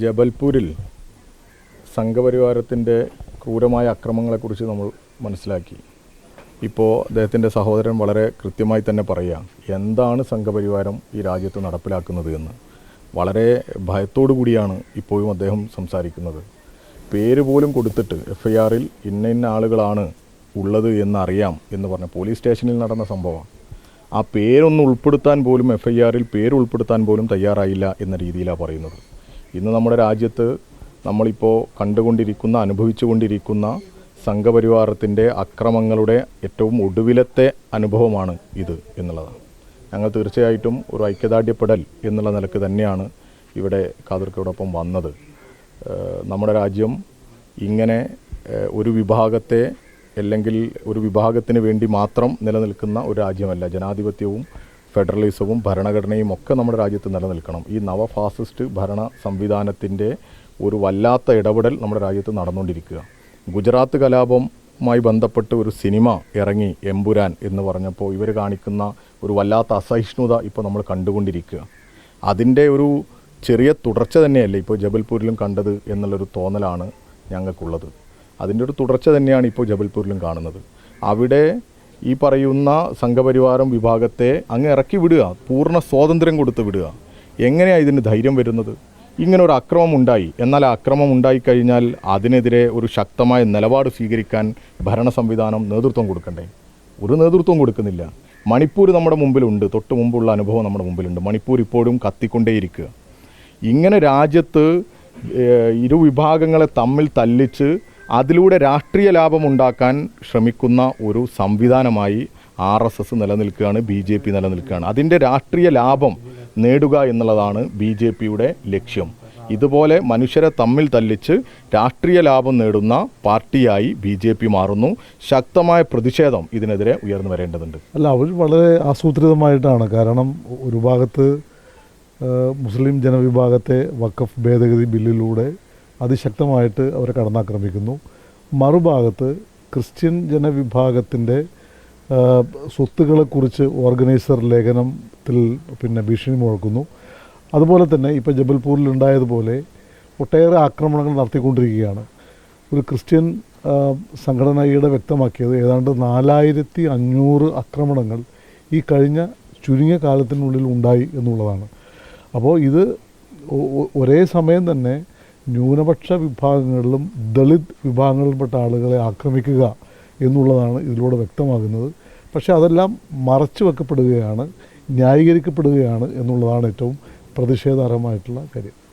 ജബൽപൂരിൽ സംഘപരിവാരത്തിന്റെ ക്രൂരമായ അക്രമങ്ങളെക്കുറിച്ച് നമ്മൾ മനസ്സിലാക്കി. ഇപ്പോൾ അദ്ദേഹത്തിന്റെ സഹോദരൻ വളരെ കൃത്യമായി തന്നെ പറയുക എന്താണ് സംഘപരിവാരം ഈ രാജ്യത്ത് നടപ്പിലാക്കുന്നത് എന്ന്? വളരെ ഭയത്തോടു കൂടിയാണ് ഇപ്പോഴും അദ്ദേഹം സംസാരിക്കുന്നത്. പേര് പോലും കൊടുത്തിട്ട് എഫ് ഐ ആറിൽ ഇന്ന ഇന്ന ആളുകളാണ് ഉള്ളത് എന്നറിയാം എന്ന് പറഞ്ഞ പോലീസ് സ്റ്റേഷനിൽ നടന്ന സംഭവമാണ് ആ പേരൊന്ന് ഉൾപ്പെടുത്താൻ പോലും എഫ് ഐ ആറിൽ പേര് ഉൾപ്പെടുത്താൻ പോലും തയ്യാറായില്ല എന്ന രീതിയിലാണ് പറയുന്നത്. ഇന്ന് നമ്മുടെ രാജ്യത്ത് നമ്മളിപ്പോൾ കണ്ടുകൊണ്ടിരിക്കുന്ന അനുഭവിച്ചുകൊണ്ടിരിക്കുന്ന സംഘപരിവാരത്തിന്റെ അക്രമങ്ങളുടെ ഏറ്റവും ഒടുവിലത്തെ അനുഭവമാണ് ഇത് എന്നുള്ളതാണ്. ഞങ്ങൾ തീർച്ചയായിട്ടും ഒരു ഐക്യദാഢ്യപ്പെടൽ എന്നുള്ള നിലയ്ക്ക് തന്നെയാണ് ഇവിടെ കാതിർക്കയോടൊപ്പം വന്നത്. നമ്മുടെ രാജ്യം ഇങ്ങനെ ഒരു വിഭാഗത്തെ അല്ലെങ്കിൽ ഒരു വിഭാഗത്തിന് വേണ്ടി മാത്രം നിലനിൽക്കുന്ന ഒരു രാജ്യമല്ല. ജനാധിപത്യവും ഫെഡറലിസവും ഭരണഘടനയും ഒക്കെ നമ്മുടെ രാജ്യത്ത് നിലനിൽക്കണം. ഈ നവ ഫാസിസ്റ്റ് ഭരണ സംവിധാനത്തിന്റെ ഒരു വല്ലാത്ത ഇടപെടൽ നമ്മുടെ രാജ്യത്ത് നടന്നുകൊണ്ടിരിക്കുക. ഗുജറാത്ത് കലാപവുമായി ബന്ധപ്പെട്ട് ഒരു സിനിമ ഇറങ്ങി എമ്പുരാൻ എന്ന് പറഞ്ഞപ്പോൾ ഇവർ കാണിക്കുന്ന ഒരു വല്ലാത്ത അസഹിഷ്ണുത ഇപ്പോൾ നമ്മൾ കണ്ടുകൊണ്ടിരിക്കുക. അതിന്റെ ഒരു ചെറിയ തുടർച്ച തന്നെയല്ലേ ഇപ്പോൾ ജബൽപൂരിലും കണ്ടത് എന്നുള്ളൊരു തോന്നലാണ് ഞങ്ങൾക്കുള്ളത്. അതിന്റെ ഒരു തുടർച്ച തന്നെയാണ് ഇപ്പോൾ ജബൽപൂരിലും കാണുന്നത്. അവിടെ ഈ പറയുന്ന സംഘപരിവാരം വിഭാഗത്തെ അങ്ങ് ഇറക്കി വിടുക പൂർണ സ്വാതന്ത്ര്യം കൊടുത്ത് വിടുക. എങ്ങനെയാണ് ഇതിന് ധൈര്യം വരുന്നത്? ഇങ്ങനെ ഒരു അക്രമം ഉണ്ടായി. എന്നാൽ ആ അക്രമം ഉണ്ടായിക്കഴിഞ്ഞാൽ അതിനെതിരെ ഒരു ശക്തമായ നിലപാട് സ്വീകരിക്കാൻ ഭരണ സംവിധാനം നേതൃത്വം കൊടുക്കണ്ടേ? ഒരു നേതൃത്വം കൊടുക്കുന്നില്ല. മണിപ്പൂർ നമ്മുടെ മുമ്പിലുണ്ട്. തൊട്ട് മുമ്പുള്ള അനുഭവം നമ്മുടെ മുമ്പിലുണ്ട്. മണിപ്പൂർ ഇപ്പോഴും കത്തിക്കൊണ്ടേയിരിക്കുക. ഇങ്ങനെ രാജ്യത്ത് ഇരുവിഭാഗങ്ങളെ ഇരു വിഭാഗങ്ങളെ തമ്മിൽ തല്ലിച്ച് അതിലൂടെ രാഷ്ട്രീയ ലാഭം ഉണ്ടാക്കാൻ ശ്രമിക്കുന്ന ഒരു സംവിധാനമായി ആർ എസ് എസ് നിലനിൽക്കുകയാണ് ബി ജെ പി നിലനിൽക്കുകയാണ്. അതിന്റെ രാഷ്ട്രീയ ലാഭം നേടുക എന്നുള്ളതാണ് ബി ജെ പിയുടെ ലക്ഷ്യം. ഇതുപോലെ മനുഷ്യരെ തമ്മിൽ തല്ലിച്ച് രാഷ്ട്രീയ ലാഭം നേടുന്ന പാർട്ടിയായി ബി ജെ പി മാറുന്നു. ശക്തമായ പ്രതിഷേധം ഇതിനെതിരെ ഉയർന്നു വരേണ്ടതുണ്ട്. അല്ല അവർ വളരെ ആസൂത്രിതമായിട്ടാണ്. കാരണം ഒരു ഭാഗത്ത് മുസ്ലിം ജനവിഭാഗത്തെ വഖഫ് ഭേദഗതി ബില്ലിലൂടെ അതിശക്തമായിട്ട് അവരെ കടന്നാക്രമിക്കുന്നു. മറുഭാഗത്ത് ക്രിസ്ത്യൻ ജനവിഭാഗത്തിന്റെ സ്വത്തുക്കളെക്കുറിച്ച് ഓർഗനൈസർ ലേഖനത്തിൽ പിന്നെ ഭീഷണി മുഴക്കുന്നു. അതുപോലെ തന്നെ ഇപ്പോൾ ജബൽപൂരിൽ ഉണ്ടായതുപോലെ ഒട്ടേറെ ആക്രമണങ്ങൾ നടത്തിക്കൊണ്ടിരിക്കുകയാണ്. ഒരു ക്രിസ്ത്യൻ സംഘടനയുടെ സംഘടന വ്യക്തമാക്കിയത് ഏതാണ്ട് നാലായിരത്തി അഞ്ഞൂറ് ആക്രമണങ്ങൾ ഈ കഴിഞ്ഞ ചുരുങ്ങിയ കാലത്തിനുള്ളിൽ ഉണ്ടായി എന്നുള്ളതാണ്. അപ്പോൾ ഇത് ഒരേ സമയം തന്നെ ന്യൂനപക്ഷ വിഭാഗങ്ങളിലും ദളിത് വിഭാഗങ്ങളിൽപ്പെട്ട ആളുകളെ ആക്രമിക്കുക എന്നുള്ളതാണ് ഇതിലൂടെ വ്യക്തമാകുന്നത്. പക്ഷേ അതെല്ലാം മറച്ചു വെക്കപ്പെടുകയാണ് ന്യായീകരിക്കപ്പെടുകയാണ് എന്നുള്ളതാണ് ഏറ്റവും പ്രതിഷേധാർഹമായിട്ടുള്ള കാര്യം.